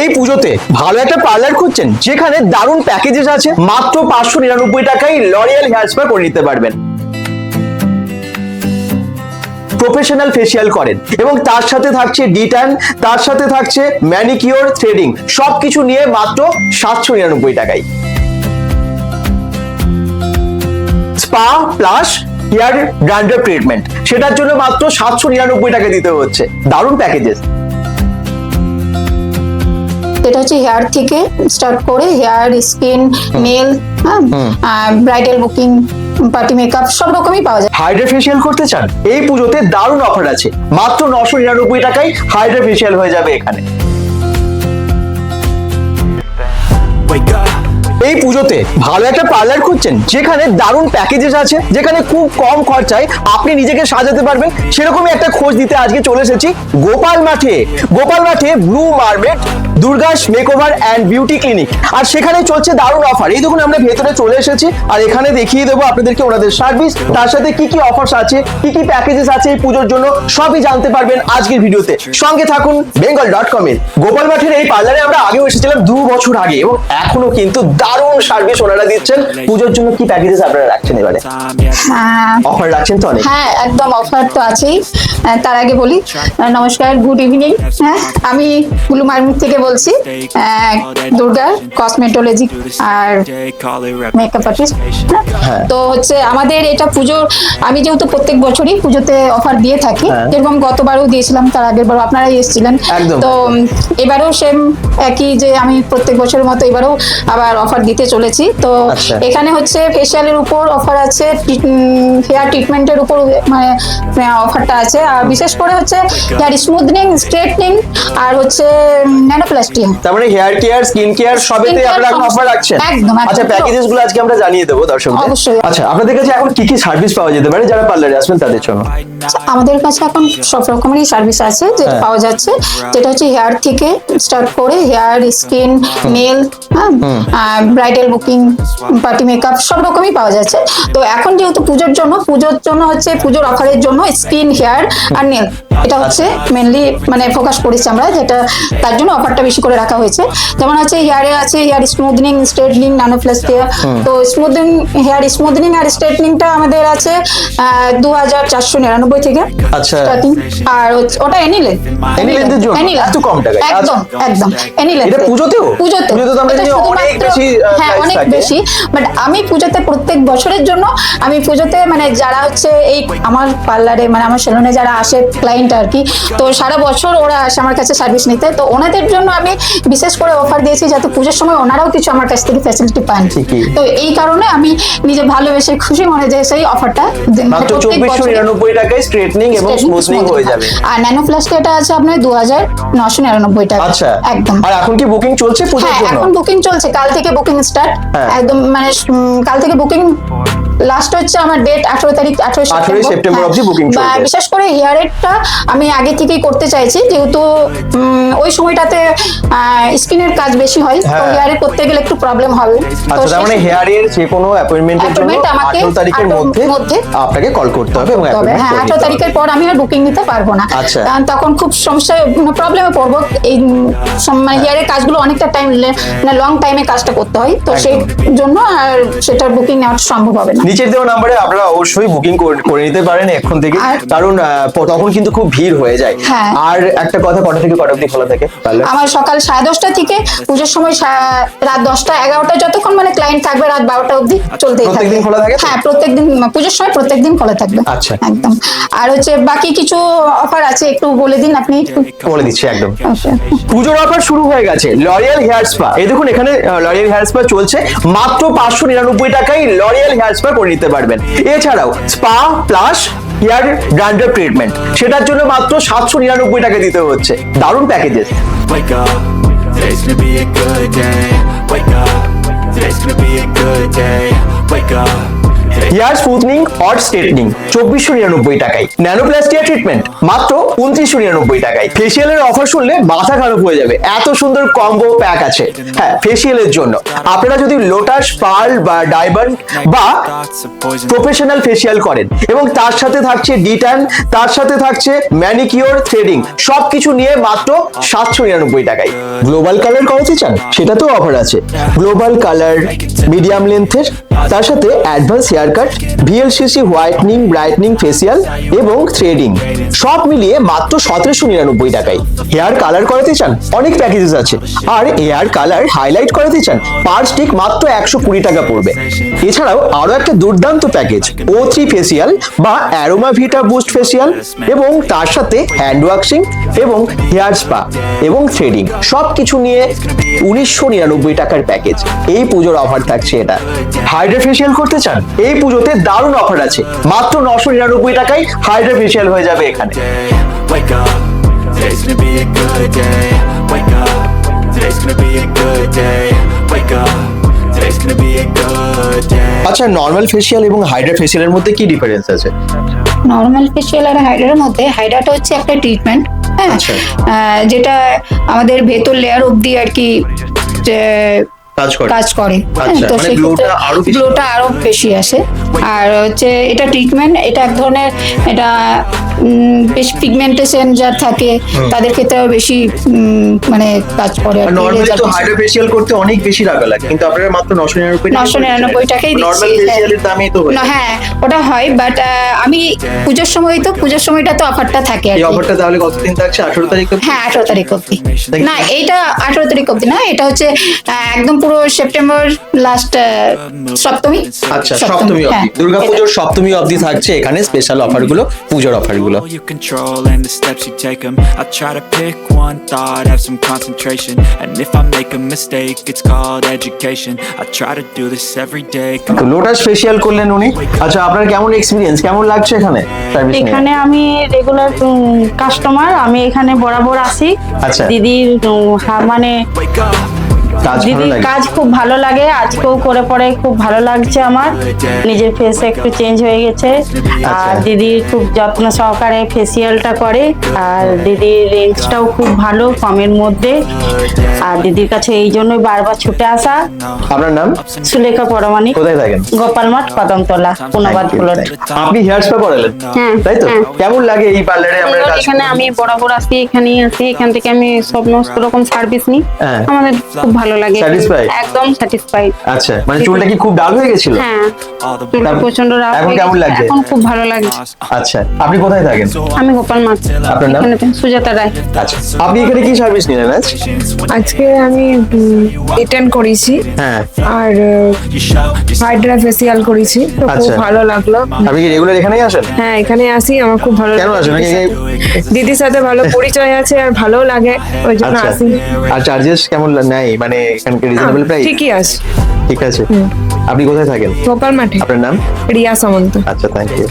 এই পুজোতে ভালো একটা পার্লার খুঁজছেন, যেখানে দারুণ প্যাকেজেস আছে, মাত্র পাঁচশো নিরানব্বই টাকায় লরিয়াল হেয়ার স্পা করে নিতে পারবেন। প্রফেশনাল ফেসিয়াল করেন এবং তার সাথে থাকছে ডিটান তার সাথে থাকছে ম্যানিকিওর থ্রেডিং সবকিছু নিয়ে মাত্র সাতশো নিরানব্বই টাকায়। স্পা প্লাস হেয়ার ব্র্যান্ডার ট্রিটমেন্ট সেটার জন্য মাত্র সাতশো নিরানব্বই টাকা দিতে হচ্ছে। দারুণ প্যাকেজেস এটা হচ্ছে হেয়ার থেকে স্টার্ট করে হেয়ার স্কিন নেল হ্যাঁ ব্রাইডাল বুকিং পার্টি মেকআপ সব রকমই পাওয়া যায়। হাইড্রা ফেসিয়াল করতে চান এই পুজোতে দারুণ অফার আছে। মাত্র নশো নিরানব্বই টাকায় হাইড্রা ফেসিয়াল হয়ে যাবে এখানে। এই পুজোতে ভালো একটা পার্লার খুঁজছেন যেখানে দারুণ প্যাকেজেস আছে যেখানে খুব কম খরচায় আপনি নিজেকে সাজাতে পারবেন সেরকমই একটা খোঁজ দিতে আজকে চলে এসেছি গোপাল মাঠে। গোপাল মাঠে blue মার্মেট Durga's makeover and beauty clinic. আর সেখানে চলছে দারুণ অফার। এই দেখুন আমরা ভেতরে চলে এসেছি। আর এখানে দেখিয়ে দেবো আপনাদেরকে ওনাদের সার্ভিস। তার সাথে কি কি অফার্স আছে কি কি প্যাকেজেস আছে এই পুজোর জন্য সবই জানতে পারবেন আজকের ভিডিওতে। সঙ্গে থাকুন বেঙ্গল ডট কম এর। গোপাল মাঠের এই পার্লারে আমরা আগেও এসেছিলাম দু বছর আগে এবং এখনও কিন্তু দারুণ সার্ভিস ওনারা দিচ্ছেন। পুজোর জন্য কি প্যাকেজেস আপনারা রাখছেন এবারে? yeah. হ্যাঁ। অফার রাখছেন তো অনেক? হ্যাঁ একদম অফার তো আছেই। আহ, তার আগে বলি নমস্কার গুড ইভিনিং হ্যাঁ আমি গুলু মার্মিক থেকে বলছি দুর্গা কসমেটোলজি আর মেকআপ আর্টিস্ট হ্যাঁ। তো হচ্ছে আমাদের এটা পুজোর আমি যেহেতু প্রত্যেক বছরই পুজোতে অফার দিয়ে থাকি হ্যাঁ। যেরকম গতবারও দিয়েছিলাম তার আগের বার আপনারাই এসেছিলেন তো এবারেও সেম একই যে আমি প্রত্যেক বছরের মতো এবারেও আবার অফার দিতে চলেছি তো আচ্ছা। এখানে হচ্ছে ফেসিয়ালের উপর অফার আছে হেয়ার ট্রিটমেন্টের উপর মানে অফারটা আছে আর বিশেষ করে হচ্ছে হেয়ার স্মুথনিং স্ট্রেটনিং আর হচ্ছে ন্যানোপ্লাস্টিয়া তার মানে হেয়ার কেয়ার স্কিন কেয়ার আপনারা সমস্ত- অফার রাখছেন। একদম। আচ্ছা প্যাকেজেসগুলো আজকে আমরা জানিয়ে দেবো দর্শকদের। অবশ্যই। আচ্ছা আপনাদের কাছে এখন কি কি সার্ভিস পাওয়া যেতে পারে? যারা পার্লারে আসবেন তাদের জন্য। আমাদের কাছে এখন সব রকমেরই সার্ভিস আছে যেটা হ্যাঁ। পাওয়া যাচ্ছে। যেটা হচ্ছে হেয়ার থেকে স্টার্ট করে hair skin nail bridal booking party makeup সব রকমই পাওয়া যাচ্ছে। তো এখন যেহেতু পুজোর জন্য পুজোর জন্য হচ্ছে পুজোর অফারের জন্য স্কিন হেয়ার আর নেল এটা হচ্ছে মেনলি মানে ফোকাস করেছি আমরা যেটা তার জন্য অফারটা বেশি করে রাখা হয়েছে। যেমন হচ্ছে হেয়ারে আছে হেয়ার স্মুথনিং স্ট্রেটনিং নানোপ্লাস্টিয়া তো স্মুথনিং হেয়ার স্মুথনিং আর স্ট্রেটনিংটা আমাদের আছে দু হাজার চারশো নিরানব্বই থেকে আচ্ছা। আর ওটা এনি লেন্থ Any length এর কম টাকায়? একদম একদম। এনি এটা পুজোতেও? পুজোতে পুজোতে আমরা অনেক বেশি, হ্যাঁ অনেক বেশি। বাট আমি পুজোতে প্রত্যেক বছরের জন্য আমি পুজোতে মানে যারা হচ্ছে এই আমার পার্লারে মানে আমার সেলুনে যারা আসে ক্লায়েন্ট আর কি তো সারা বছর ওরা আসে আমার কাছে সার্ভিস নিতে। তো ওনাদের জন্য আমি বিশেষ করে অফার দিয়েছি যাতে পুজোর সময় ওনারাও কিছু আমার কাছ থেকে ফ্যাসিলিটি পান। তো এই কারণে আমি নিজে ভালোবেসে খুশি মনে যে সেই অফারটা মাত্র চব্বিশশো নিরানব্বই টাকায় স্ট্রেটনিং এবং স্মুথনিং হয়ে যাবে। আর ন্যানোপ্লাস্টিয়াটা আছে আপনার দু হাজার নশো নিরানব্বই টাকা। আচ্ছা। একদম। আর এখন কি বুকিং চলছে পুজোর হ্যাঁ জন্য? এখন বুকিং চলছে। কাল থেকে বুকিং স্টার্ট হ্যাঁ। একদম মানে কাল থেকে বুকিং লাস্ট হচ্ছে আমার ডেট আঠারো তারিখ আঠারো 18 সেপ্টেম্বর চলবে। বিশেষ করে হেয়ারেরটা আমি আগে থেকেই করতে চাইছি যেহেতু ওই সময়টাতে স্কিনের কাজ বেশি হয় তো হ্যাঁ। হেয়ারে করতে গেলে একটু প্রবলেম হবে তো আচ্ছা তার সেই মানে হেয়ারের যে কোনো অ্যাপয়েন্টমেন্টের জন্য Appointment আমাকে আঠারো তারিখের মধ্যে আপনাকে কল করতে হবে এবং হ্যাঁ করে আঠারো নিতে হবে। তারিখের পর আমি আর বুকিং নিতে পারব না আচ্ছা। কারণ তখন খুব সমস্যায় প্রবলেমে পড়ব এই মানে হেয়ারের কাজগুলো অনেকটা টাইম মানে লং টাইমে কাজটা করতে হয় তো সেই জন্য আর সেটার বুকিং নেওয়া সম্ভব হবে না নিচের দেওয়া নাম্বারে আপনারা অবশ্যই বুকিং করে নিতে পারেন এখন থেকে। কারণ তখন কিন্তু খুব ভিড় হয়ে যায়। হ্যাঁ। আর একটা কথা কটা থেকে কটা অবধি খোলা থাকে? আমার সকাল সাড়ে দশটা থেকে পুজোর সময় রাত দশটা এগারোটা যতক্ষণ মানে ক্লায়েন্ট থাকবে রাত বারোটা অবধি চলতেই থাকবে প্রত্যেকদিন খোলা থাকে? হ্যাঁ প্রত্যেকদিন পুজোর সময় প্রত্যেকদিন খোলা থাকবে। আচ্ছা। একদম। আর হচ্ছে বাকি কিছু অফার আছে একটু বলে দিন আপনি একটু। বলে দিচ্ছি একদম। আচ্ছা। পুজোর অফার শুরু হয়ে গেছে লরিয়াল হেয়ার স্পা এই দেখুন এখানে লরিয়াল হেয়ার স্পা চলছে। মাত্র পাঁচশো নিরানব্বই টাকায় লরিয়াল হেয়ার স্পা করে নিতে পারবেন এছাড়াও স্পা প্লাস হেয়ার ব্র্যান্ডার ট্রিটমেন্ট সেটার জন্য মাত্র সাতশো নিরানব্বই টাকা দিতে হচ্ছে দারুণ packages today's gonna be a good day. Wake up, today's gonna be a good day. Wake up, hair smoothening or straightening চব্বিশশো নিরানব্বই টাকায়। ন্যানোপ্লাস্টিয়া ট্রিটমেন্ট, মাত্র উনত্রিশশো নিরানব্বই টাকায়। ফেসিয়ালের অফার শুনলে মাথা খারাপ হয়ে যাবে। এত সুন্দর কম্বো প্যাক আছে। হ্যাঁ ফেসিয়ালের জন্য। আপনারা যদি লোটাস পার্ল বা ডায়মন্ড বা. প্রফেশনাল ফেসিয়াল করেন, এবং তার সাথে থাকছে ডিটান তার সাথে থাকছে ম্যানিকিওর থ্রেডিং সবকিছু নিয়ে মাত্র সাতশো নিরানব্বই টাকায়। গ্লোবাল কালার করাতে চান, সেটাতেও অফার আছে। গ্লোবাল কালার মিডিয়াম লেন্থের তার সাথে advance hair cut VLCC whitening brightening facial এবং থ্রেডিং সব মিলিয়ে মাত্র সতেরোশো নিরানব্বই টাকায়। হেয়ার কালার করাতে চান, অনেক প্যাকেজেস আছে। আর হেয়ার কালার হাইলাইট করাতে চান পার স্টিক মাত্র একশো কুড়ি টাকা পড়বে। এছাড়াও আরও একটা দুর্দান্ত প্যাকেজ ও থ্রি ফেসিয়াল বা অ্যারোমা ভিটা বুস্ট ফেসিয়াল এবং তার সাথে হ্যান্ড ওয়াক্সিং এবং হেয়ার স্পা এবং থ্রেডিং সব কিছু নিয়ে উনিশশো নিরানব্বই টাকার প্যাকেজ এই পুজোর অফার থাকছে এটা। হাইড্রা ফেসিয়াল করতে চান, এই পুজোতে দারুণ অফার আছে মাত্র নশো নিরানব্বই টাকায় হাইড্রা ফেসিয়াল হয়ে যাবে এখানে today's gonna be a good day. Wake up, today's gonna be a good day. Wake up, today's gonna be a good day. আচ্ছা নর্মাল ফেসিয়াল এবং হাইড্রা ফেসিয়ালের মধ্যে কি ডিফারেন্স আছে নর্মাল ফেসিয়াল আর হাইড্রার মধ্যে হাইড্রাটা হচ্ছে একটা ট্রিটমেন্ট হ্যাঁ আচ্ছা। যেটা আমাদের ভেতর লেয়ার অবধি আর কি যে কাজ করে। করে। হ্যাঁ, আচ্ছা, তো মানে সেক্ষেত্রে গ্লোটা আরও বেশি আসে। আর হচ্ছে এটা ট্রিটমেন্ট এটা এক ধরনের এটা বেশ পিগমেন্টেশন যার থাকে তাদের ক্ষেত্রে বেশি মানে কাজ করে কি, তো বেশি। হাইড্রা ফেসিয়াল করতে অনেক বেশি টাকা লাগে কিন্তু আপনারা মাত্র নশো নিরানব্বই নশো নিরানব্বই টাকাই দিচ্ছি। নর্মাল ফেসিয়ালের দামই তো হয়ে না হ্যাঁ ওটা হয় বাট আমি পুজোর সময় তো পুজোর সময়টা তো অফারটা থাকে আর এই। অফারটা তাহলে কতদিন থাকছে? আঠারো তারিখ অবধি? হ্যাঁ আঠারো তারিখ অব্দি না এইটা আঠারো তারিখ অব্দি না এটা হচ্ছে একদম পুরো সেপ্টেম্বর লাস্ট সপ্তমী? আচ্ছা সপ্তমী হ্যাঁ, অবধি। দুর্গাপুজোর সপ্তমী অবধি থাকছে এখানে স্পেশাল অফারগুলো পুজোর অফারগুলো তো লোটাস ফেসিয়াল করলেন উনি। আচ্ছা আপনার কেমন এক্সপিরিয়েন্স কেমন লাগছে এখানে? এখানে আমি রেগুলার কাস্টমার আমি এখানে বরাবর আসি আচ্ছা। দিদির মানে up. কাজ খুব ভালো লাগে আজকেও করে পরে খুব ভালো লাগছে আমার। নিজের ফেস একটু চেঞ্জ হয়ে গেছে। আর দিদি খুব যত্ন সহকারে ফেসিয়ালটা করে আর দিদির রেঞ্জটাও খুব ভালো কমের মধ্যে। আর দিদির কাছে এই জন্যই বারবার ছুটে আসা। আপনার নাম? সুলেখা পরমাণিক কোথায় থাকেন? গোপালমাঠ কদমতলা পুনবাদ প্লট। আপনি হেয়ার স্পা করালেন তাই তো? হ্যাঁ। কেমন লাগে এই পার্লারে আমরা এখানে আমি বরাবর আসি এখানেই আসি এখান থেকে আমি সমস্ত রকম সার্ভিস নিই। হ্যাঁ। আমাদের খুব ভালো লাগে। Satisfied? একদম স্যাটিসফাইড আচ্ছা মানে চুলটা কি খুব ডাল হয়ে গেছিল? হ্যাঁ। তারপর- প্রচণ্ড রাগ এখন কেমন গেছে। লাগছে? এখন খুব ভালো লাগছে আচ্ছা আপনি কোথায় থাকেন? আমি গোপাল মাছ। আপনার নাম? সুজাতা রায়। আচ্ছা আপনি এখানে কি সার্ভিস নিলেন আজ? আজকে আমি রিটার্ন করেছি। হ্যাঁ। আর হাইড্রা ফেসিয়াল করেছি। তো খুব আচ্ছা। ভালো লাগল। আপনি কি রেগুলার এখানেই আসেন? হ্যাঁ এখানে আসি। আমার খুব ভালো কেন লাগে। আসেন? দিদির সাথে ভালো পরিচয় আছে আর ভালো লাগে। ওই জন্য আচ্ছা। আসি আর চার্জেস কেমন নেয়? মানে এখানকার রিজনেবল প্রাইস ঠিকই আছে। ঠিক আছে। আপনি কোথায় থাকেন? গোপাল মাঠে। আপনার নাম? রিয়া সামন্ত। আচ্ছা থ্যাংক ইউ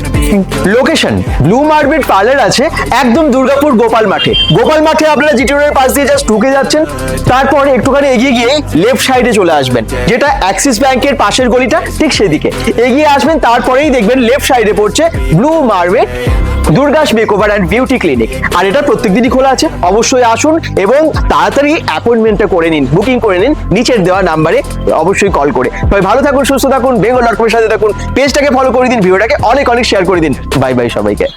লোকেশন ব্লু মার্বেট পার্লার আছে একদম দুর্গাপুর গোপাল মাঠে। গোপাল মাঠে আপনারা জিটি রোডের পাশ দিয়ে জাস্ট ঢুকে যাচ্ছেন তারপর একটুখানি এগিয়ে গিয়ে লেফট সাইডে চলে আসবেন যেটা অ্যাক্সিস ব্যাংকের পাশের গলিটা ঠিক সেদিকে। এগিয়ে আসবেন তারপরেই দেখবেন লেফট সাইডে পড়ছে blue মার্বেট Durga's makeover and beauty clinic. আর এটা প্রত্যেক দিনই খোলা আছে। অবশ্যই আসুন এবং তাড়াতাড়ি অ্যাপয়েন্টমেন্টটা করে নিন, বুকিং করে নিন, নিচের দেওয়া নাম্বারে অবশ্যই কল করে। সবাই ভালো থাকুন, সুস্থ থাকুন, বেঙ্গল ডট কমের সাথে থাকুন, পেজটাকে ফলো করে দিন, ভিডিওটাকে অনেক অনেক শেয়ার করে দিন। বাই বাই সবাইকে।